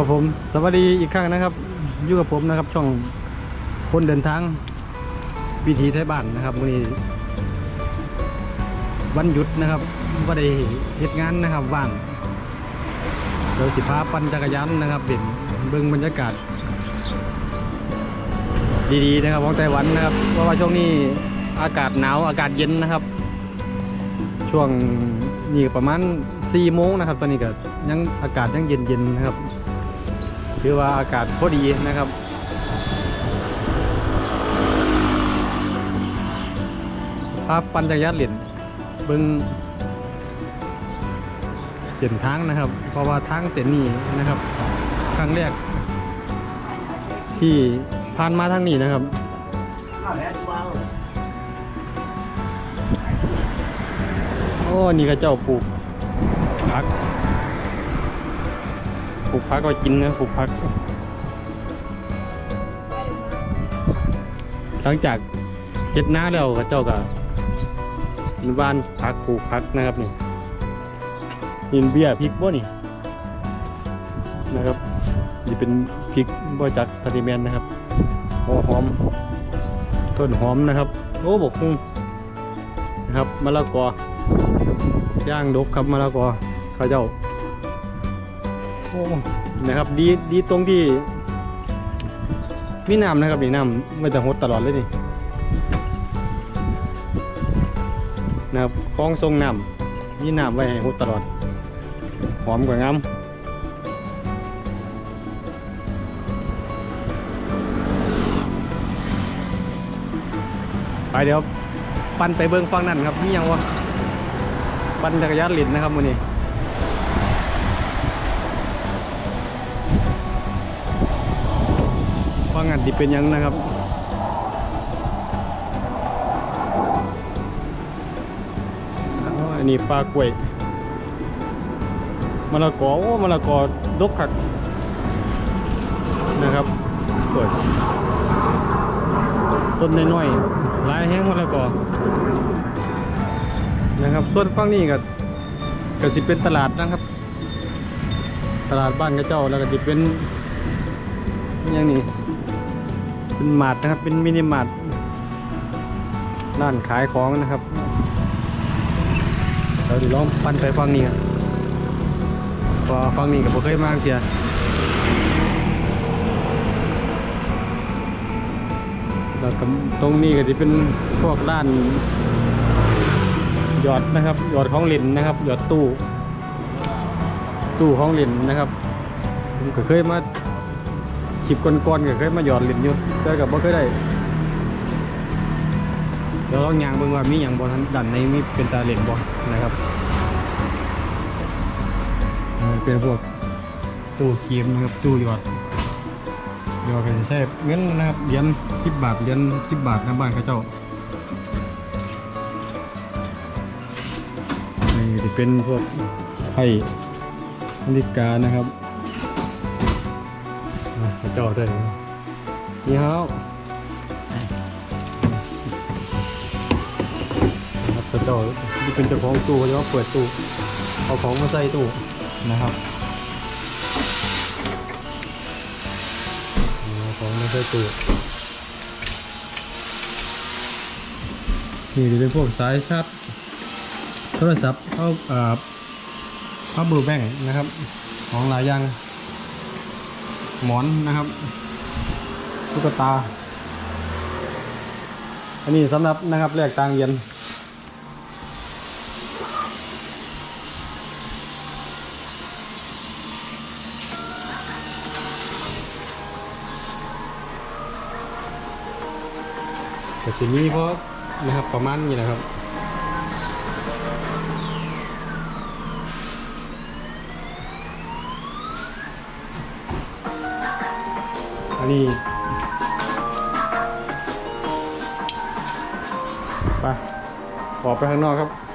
ครับผมสวัสดีอีกครั้งนะครับอยู่กับผมนะครับ ช่องคนเดินทางวิถีไทยบ้านนะครับวันนี้ วันหยุดนะครับว่าได้เหตุงานนะครับว่างเดี๋ยวสิพาปั่นจักรยานนะครับเด่นเบิ่งบรรยากาศ ดีๆนะครับของไต้หวันนะครับเพราะว่าช่วงนี้อากาศหนาวอากาศเย็นนะครับ ช่วงนี้ประมาณ4โมงนะครับ ตอนนี้ก็ยังอากาศยังเย็นๆนะครับ ถือว่าอากาศพอดีนะครับภาพปัญญายานเหรียญเบิ้งเส้นทางนะครับ เพราะว่าทางเส้นนี้นะครับ ครั้งแรก ที่ผ่านมาทางนี้นะครับโอ้นี่ก็เจ้าปลูกพัก ปลูกพักก็กินนะปลูกพัก หลังจากเฮ็ดนาแล้วก็เจ้าก็มีบ้านพักปลูกพักนะครับนี่ยินเบียพริกบ่นี่นะครับนี่เป็นพริกบ่จากทาริแมนนะครับโอ้หอม ต้นหอมนะครับ โอ้บอกคุ้งนะครับมะละกอย่างดกครับมะละกอข้าวเจ้า โอ้นะครับดีดีตรงที่ มีน้ำนะครับนี่น้ำไม่จะหดตลอดเลยนี่นะครับคลองทรงน้ำมีน้ำไว้ให้หดตลอด หอมกว่างามไปเดี๋ยว ปั่นไปเบิ้งฟังนั่นครับมีหยังวะปั่นจักรยานลินนะครับมือนี้ ฟังนั่นที่เป็นยังนะครับอันนี้ปลากล้วยมะละกอโอ้มะละกอดกขักนะครับเปิดต้นน้อยๆลายแห้งมะละกอนะครับ ส่วนฝั่งนี้ก็ก็สิเป็นตลาดนะครับ ตลาดบ้านกระเจ้าแล้วก็สิเป็นอหยังนี่ เป็นมาร์ทนะครับ เป็นมินิมาร์ทร้านขายของนะครับ เราจะลองปั่นไปฝั่งนี้ครับเพอฝั่งนี้ก็บ่เคยมากเทียแล้วก็ตรงนี้ก็จะเป็นพวกร้าน หยอดนะครับ หยอดของเหลินนะครับ หยอดตู้ ตู้ของเหลินนะครับผมก็เคยมา ขีบก้อนๆก็เคยมาหยอดเหลินอยู่แต่กับบ่เคยได้เดี๋ยวลองยางเบิ่งว่ามีอย่างบนดันในมีเป็นตาเหลินบ่นะครับเป็นพวกตู้เกมนะครับตู้หยอดเดี๋ยวก็จะใช้เงินนะครับเหรียญ10บบาทเหรียญ10บบาทนะบ้านเขาเจ้านี่จะเป็นพวกไพ่นาฬิกานะครับ พระเจ้าได้นี่ฮาวนะครับพระเจ้าที่เป็นเจ้าของตู้เขาจะมาเปิดตู้เอาของมาใส่ตู้นะครับเอาของมาใส่ตู้นี่จะเป็นพวกสายชาร์จโทรศัพท์เข้าเอ่อเข้าเบอร์แบงนะครับ ของหลายอย่าง หมอนนะครับตุ๊กตา อันนี้สำหรับนะครับแลกตังเย็นแต่ทีนี้เพราะนะครับประมาณนี้นะครับ นนี้ไปออกไปข้างนอกครับ